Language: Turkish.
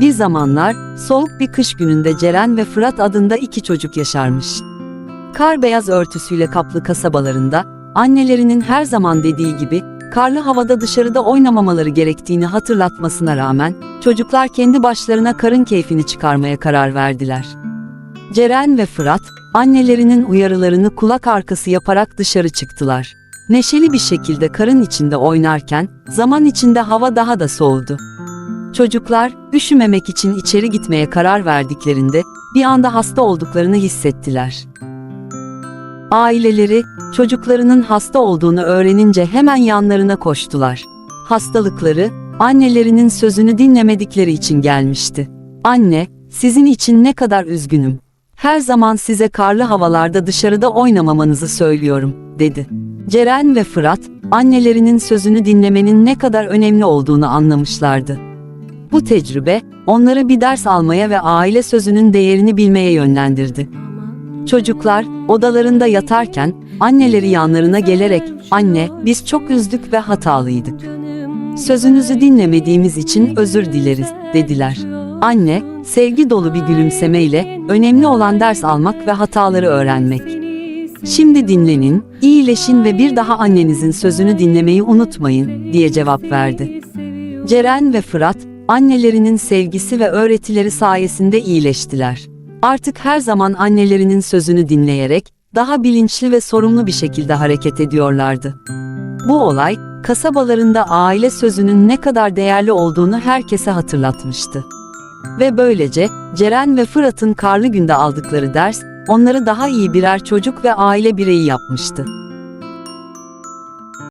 Bir zamanlar, soğuk bir kış gününde Ceren ve Fırat adında iki çocuk yaşarmış. Kar beyaz örtüsüyle kaplı kasabalarında, annelerinin her zaman dediği gibi, karlı havada dışarıda oynamamaları gerektiğini hatırlatmasına rağmen, çocuklar kendi başlarına karın keyfini çıkarmaya karar verdiler. Ceren ve Fırat, annelerinin uyarılarını kulak arkası yaparak dışarı çıktılar. Neşeli bir şekilde karın içinde oynarken, zaman içinde hava daha da soğudu. Çocuklar, üşümemek için içeri gitmeye karar verdiklerinde, bir anda hasta olduklarını hissettiler. Aileleri, çocuklarının hasta olduğunu öğrenince hemen yanlarına koştular. Hastalıkları, annelerinin sözünü dinlemedikleri için gelmişti. Anne, sizin için ne kadar üzgünüm. Her zaman size karlı havalarda dışarıda oynamamanızı söylüyorum, dedi. Ceren ve Fırat, annelerinin sözünü dinlemenin ne kadar önemli olduğunu anlamışlardı. Bu tecrübe, onları bir ders almaya ve aile sözünün değerini bilmeye yönlendirdi. Çocuklar, odalarında yatarken, anneleri yanlarına gelerek, anne, biz çok üzdük ve hatalıydık. Sözünüzü dinlemediğimiz için özür dileriz, dediler. Anne, sevgi dolu bir gülümsemeyle, önemli olan ders almak ve hataları öğrenmek. Şimdi dinlenin, iyileşin ve bir daha annenizin sözünü dinlemeyi unutmayın, diye cevap verdi. Ceren ve Fırat, annelerinin sevgisi ve öğretileri sayesinde iyileştiler. Artık her zaman annelerinin sözünü dinleyerek, daha bilinçli ve sorumlu bir şekilde hareket ediyorlardı. Bu olay, kasabalarında aile sözünün ne kadar değerli olduğunu herkese hatırlatmıştı. Ve böylece, Ceren ve Fırat'ın karlı günde aldıkları ders, onları daha iyi birer çocuk ve aile bireyi yapmıştı.